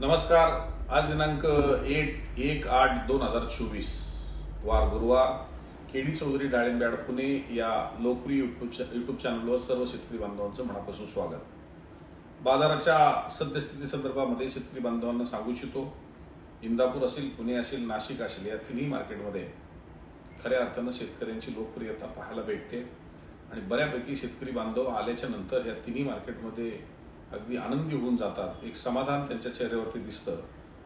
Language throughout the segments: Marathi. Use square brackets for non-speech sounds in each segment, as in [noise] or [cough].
नमस्कार. आज दिनांक एक एक आठ दोन हजार चोवीस. वार गुरुवार. केडी चौधरी डाळिंब्याड पुणे या लोकप्रिय युट्यूब युट्यूब चॅनलवर सर्व शेतकरी बांधवांचं मनापासून स्वागत. बाजाराच्या सद्यस्थिती संदर्भामध्ये शेतकरी बांधवांना सांगू इच्छितो इंदापूर असेल पुणे असेल नाशिक असेल या तिन्ही मार्केटमध्ये खऱ्या अर्थानं शेतकऱ्यांची लोकप्रियता पाहायला भेटते. आणि बऱ्यापैकी शेतकरी बांधव आल्याच्यानंतर या तिन्ही मार्केटमध्ये अगदी आनंदी होऊन जातात. एक समाधान त्यांच्या चेहऱ्यावरती दिसतं.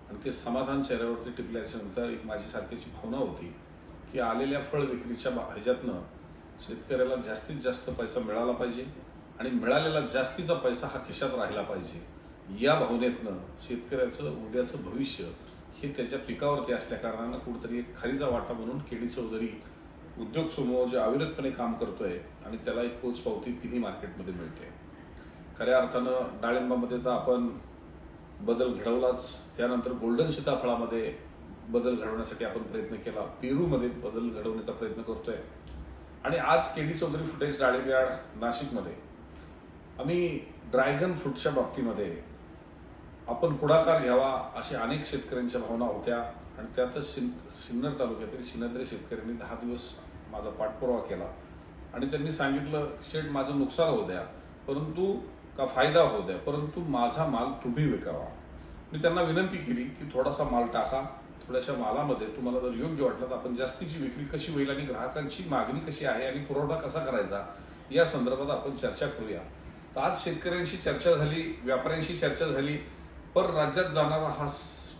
आणि ते समाधान चेहऱ्यावरती टिपल्याच्या नंतर एक माझी सारखीची भावना होती की आलेल्या फळ विक्रीच्या ह्याच्यातनं शेतकऱ्याला जास्तीत जास्त पैसा मिळाला पाहिजे आणि मिळालेला जास्तीचा पैसा हा खिशात राहिला पाहिजे. या भावनेतनं शेतकऱ्याचं उद्याचं भविष्य हे त्याच्या पिकावरती असल्या कारणानं कुठेतरी एक खरीचा वाटा म्हणून केडी चौधरी उद्योग समूह जे अविरतपणे काम करतोय आणि त्याला एक पोच पावती तिन्ही मार्केटमध्ये मिळते. खऱ्या अर्थानं डाळिंबामध्ये तर आपण बदल घडवलाच त्यानंतर गोल्डन सीताफळामध्ये बदल घडवण्यासाठी आपण प्रयत्न केला. पेरूमध्ये बदल घडवण्याचा प्रयत्न करतोय. आणि आज केडी चौधरी फुटेज डाळिंब नाशिकमध्ये. आम्ही ड्रॅगन फ्रूटच्या बाबतीमध्ये आपण पुढाकार घ्यावा अशी अनेक शेतकऱ्यांच्या भावना होत्या. आणि त्यातच सिन सिन्नर तालुक्यातील सिन्नद्रे शेतकऱ्यांनी दहा दिवस माझा पाठपुरावा केला. आणि त्यांनी सांगितलं शेठ माझं नुकसान होऊ द्या. परंतु का फायदा होऊ द्या परंतु माझा माल तुम्ही विकावा. मी त्यांना विनंती केली की थोडासा माल टाका थोड्याशा मालामध्ये तुम्हाला जर योग्य वाटलं तर आपण जास्तीची विक्री कशी होईल आणि ग्राहकांची मागणी कशी आहे आणि पुरवठा कसा करायचा या संदर्भात आपण चर्चा करूया. तर आज शेतकऱ्यांशी चर्चा झाली व्यापाऱ्यांशी चर्चा झाली पर राज्यात जाणारा हा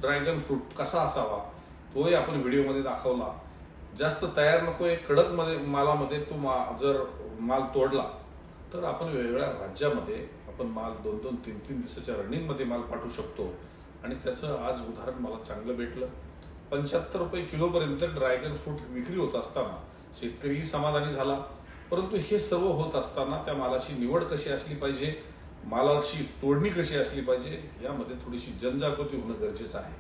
ड्रॅगन फ्रूट कसा असावा तोही आपण व्हिडिओमध्ये दाखवला. जास्त तयार नकोय कडकमध्ये मालामध्ये तो मा- जर माल तोडला तर आपण वेगवेगळ्या राज्यामध्ये आपण माल दोन दोन तीन तीन दिवसाच्या रनिंगमध्ये माल पाठवू शकतो. आणि त्याचं आज उदाहरण मला चांगलं भेटलं. पंच्याहत्तर रुपये किलोपर्यंत ड्रॅगन फ्रूट विक्री होत असताना शेतकरीही समाधानी झाला. परंतु हे सर्व होत असताना त्या मालाची निवड कशी असली पाहिजे? मालाची तोडणी कशी असली पाहिजे? यामध्ये थोडीशी जनजागृती होणं गरजेचं आहे.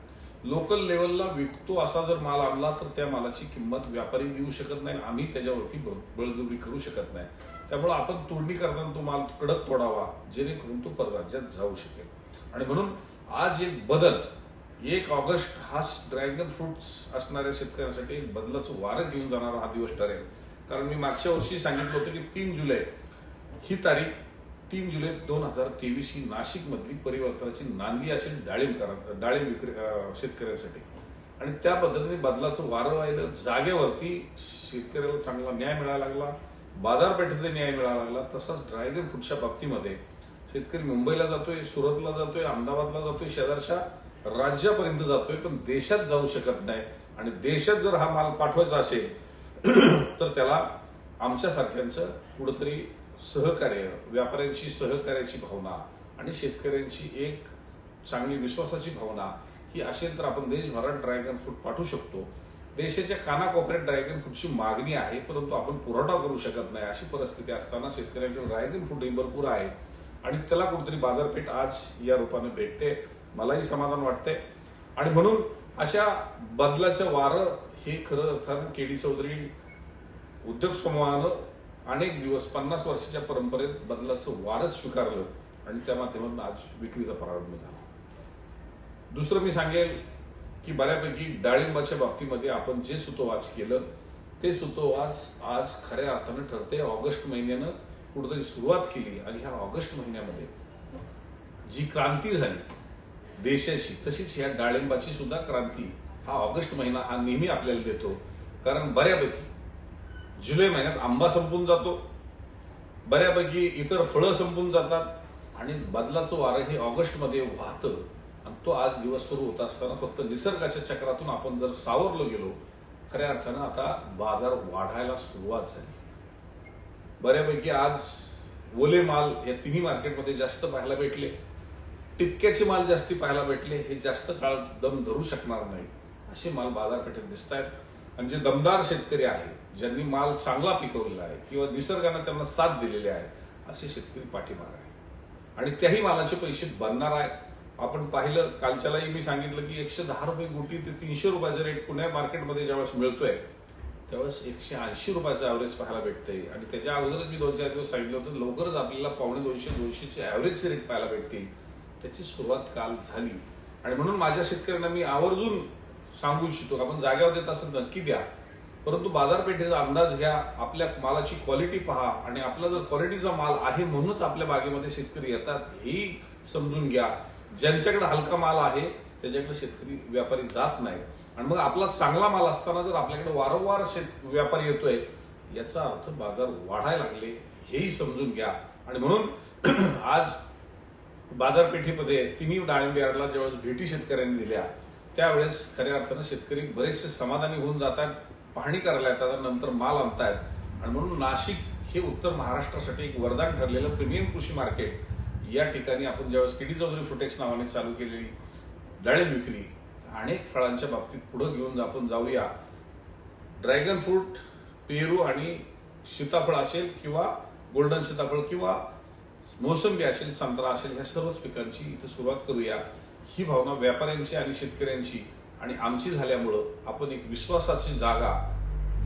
लोकल लेवलला विकतो असा जर माल आणला तर त्या मालाची किंमत व्यापारी देऊ शकत नाही. आम्ही त्याच्यावरती ब- बळजबरी करू शकत नाही. त्यामुळे आपण तोडणी करताना तो माल कडक तोडावा जेणेकरून तो परराज्यात जाऊ शकेल. आणि म्हणून आज एक बदल एक ऑगस्ट हा ड्रॅगन फ्रुट्स असणाऱ्या शेतकऱ्यांसाठी एक बदलाचं वारं घेऊन जाणारा हा दिवस ठरेल. कारण मी मागच्या वर्षी सांगितलं होतं की तीन जुलै ही तारीख तीन जुलै दोन हजार तेवीस ही नाशिक मधली परिवर्तनाची नांदी असेल डाळिंब करा डाळिंब विक्री शेतकऱ्यांसाठी. आणि त्या पद्धतीने बदलाचं वारं व्हायला जागेवरती शेतकऱ्याला चांगला न्याय मिळायला लागला. बाजारपेठेत न्याय मिळाला लागला. तसाच ड्रायगन फ्रूटच्या बाबतीमध्ये शेतकरी मुंबईला जातोय सुरतला जातोय अहमदाबादला जातोय शेजारच्या राज्यापर्यंत जातोय पण देशात जाऊ शकत नाही. आणि देशात जर हा माल पाठवायचा असेल [clears throat] तर त्याला आमच्यासारख्यांचं कुठंतरी सहकार्य व्यापाऱ्यांची सहकार्याची भावना आणि शेतकऱ्यांची एक चांगली विश्वासाची भावना ही असेल तर आपण देशभरात ड्रॅगन फ्रूट पाठवू शकतो. देशाच्या कानाकोपऱ्यात ड्रॅगन फ्रूटची मागणी आहे परंतु आपण पुरवठा करू शकत नाही. अशी परिस्थिती असताना शेतकऱ्यांकडे ड्रॅगन फ्रूट ही भरपूर आहे आणि त्याला कुठेतरी बाजारपेठ आज या रूपाने भेटते मलाही समाधान वाटते. आणि म्हणून अशा बदलाचं वारं हे खरं अर्थानं केडी चौधरी उद्योग समूहानं अनेक दिवस पन्नास वर्षाच्या परंपरेत बदलाचं वारच स्वीकारलं आणि त्या माध्यमातून आज विक्रीचा प्रारंभ झाला. दुसरं मी सांगेल की बऱ्यापैकी डाळिंबाच्या बाबतीमध्ये आपण जे सुतोवाच केलं ते सुतोवाच आज खऱ्या अर्थानं ठरते ऑगस्ट महिन्यानं कुठेतरी सुरुवात केली आणि ह्या ऑगस्ट महिन्यामध्ये जी क्रांती झाली देशाची तशीच ह्या डाळिंबाची सुद्धा क्रांती हा ऑगस्ट महिना हा नेहमी आपल्याला देतो. कारण बऱ्यापैकी जुलै महिन्यात आंबा संपून जातो बऱ्यापैकी इतर फळं संपून जातात आणि बदलाचं वारं हे ऑगस्टमध्ये वाहतं. आणि तो आज दिवस सुरू होत असताना फक्त निसर्गाच्या चक्रातून आपण जर सावरलो गेलो खऱ्या अर्थानं आता बाजार वाढायला सुरुवात झाली. बऱ्यापैकी आज ओले माल या तिन्ही मार्केटमध्ये जास्त पाहायला भेटले. टिपक्याचे माल जास्ती पाहायला भेटले हे जास्त काळ दम धरू शकणार नाही असे माल बाजारपेठेत दिसत आहेत आणि जे दमदार शेतकरी आहेत ज्यांनी माल चांगला पिकवलेला आहे किंवा निसर्गानं त्यांना साथ दिलेली आहे असे शेतकरी पाठीमाग आहे आणि त्याही मालाचे पैसे बनणार आहेत. आपण पाहिलं कालच्यालाही मी सांगितलं की एकशे दहा रुपये गुटी ते तीनशे रुपयाचा रेट पुण्या मार्केटमध्ये ज्यावेळेस मिळतोय त्यावेळेस एकशे ऐंशी रुपयाचं ऍव्हरेज पाहायला भेटतंय. आणि त्याच्या अगोदरच मी दोन चार दिवस सांगितलं होतं लवकरच आपल्याला पावणे दोनशे दोनशेचे ऍव्हरेजचे रेट पाहायला भेटतील. त्याची सुरुवात काल झाली. आणि म्हणून माझ्या शेतकऱ्यांना मी आवर्जून सांगू इच्छितो आपण जागेवर देत असेल नक्की द्या. परंतु बाजारपेठेचा अंदाज घ्या आपल्या मालाची क्वालिटी पहा आणि आपला जर क्वालिटीचा माल आहे म्हणूनच आपल्या बागेमध्ये शेतकरी येतात हेही समजून घ्या. ज्यांच्याकडे हलका माल आहे त्याच्याकडे शेतकरी व्यापारी जात नाही. आणि मग आपला चांगला माल असताना जर आपल्याकडे वारंवार शेत व्यापारी येतोय याचा अर्थ बाजार वाढायला लागले हेही समजून घ्या. आणि म्हणून [clears throat] आज बाजारपेठेमध्ये तिन्ही डाळिंबे यार्डला ज्यावेळेस भेटी शेतकऱ्यांनी दिल्या त्यावेळेस खऱ्या अर्थानं शेतकरी बरेचसे समाधानी होऊन जातात पाहणी करायला येतात नंतर माल आणतायत. आणि म्हणून नाशिक हे उत्तर महाराष्ट्रासाठी एक वरदान ठरलेलं प्रीमियम कृषी मार्केट. या ठिकाणी आपण ज्यावेळेस केडी चौधरी फुटेक्स नावाने चालू केलेली डाळिंब विक्री अनेक फळांच्या बाबतीत पुढे घेऊन आपण जाऊया. ड्रॅगन फ्रूट पेरू आणि सीताफळ असेल किंवा गोल्डन सीताफळ किंवा मोसंबी असेल संत्रा असेल ह्या सर्वच पिकांची इथं सुरुवात करूया. ही भावना व्यापाऱ्यांची आणि शेतकऱ्यांची आणि आमची झाल्यामुळं आपण एक विश्वासाची जागा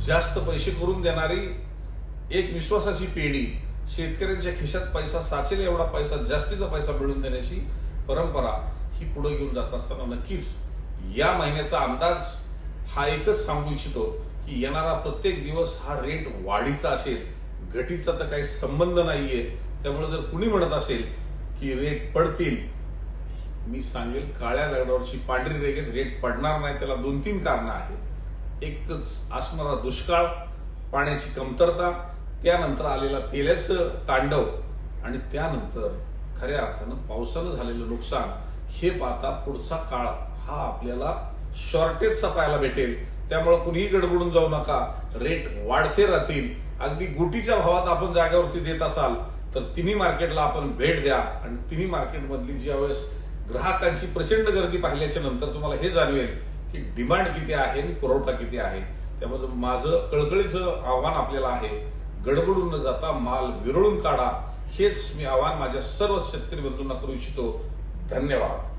जास्त पैसे करून देणारी एक विश्वासाची पेढी शेतकऱ्यांच्या खिशात पैसा साचेल एवढा पैसा जास्तीचा पैसा मिळवून देण्याची परंपरा ही पुढे घेऊन जात असताना नक्कीच या महिन्याचा अंदाज हा एकच सांगू इच्छितो की येणारा प्रत्येक दिवस हा रेट वाढीचा असेल घटीचा तर काही संबंध नाहीये. त्यामुळे जर कुणी म्हणत असेल की रेट पडतील मी सांगेल काळ्या दगडावरची पांढरी रेगेत रेट पडणार नाही त्याला दोन तीन कारण आहेत. एकच असणारा दुष्काळ पाण्याची कमतरता त्यानंतर आलेला तेल्याचं तांडव आणि त्यानंतर खऱ्या अर्थानं पावसानं झालेलं नुकसान हे पाहता पुढचा काळ हा आपल्याला शॉर्टेजचा पाहायला भेटेल. त्यामुळे कुणीही गडबडून जाऊ नका. रेट वाढते राहतील. अगदी गुटीच्या भावात आपण जागेवरती देत असाल तर तिन्ही मार्केटला आपण भेट द्या. आणि तिन्ही मार्केटमधली ज्यावेळेस ग्राहकांची प्रचंड गर्दी पाहिल्याच्या नंतर तुम्हाला हे जाणवेल की डिमांड किती आहे आणि पुरवठा किती आहे. त्यामुळे माझं कळकळीचं आव्हान आपल्याला आहे. गडबडून न जाता माल विरळून काढा हेच मी आव्हान माझ्या सर्व शेतकरी बंधूंना करू इच्छितो. धन्यवाद.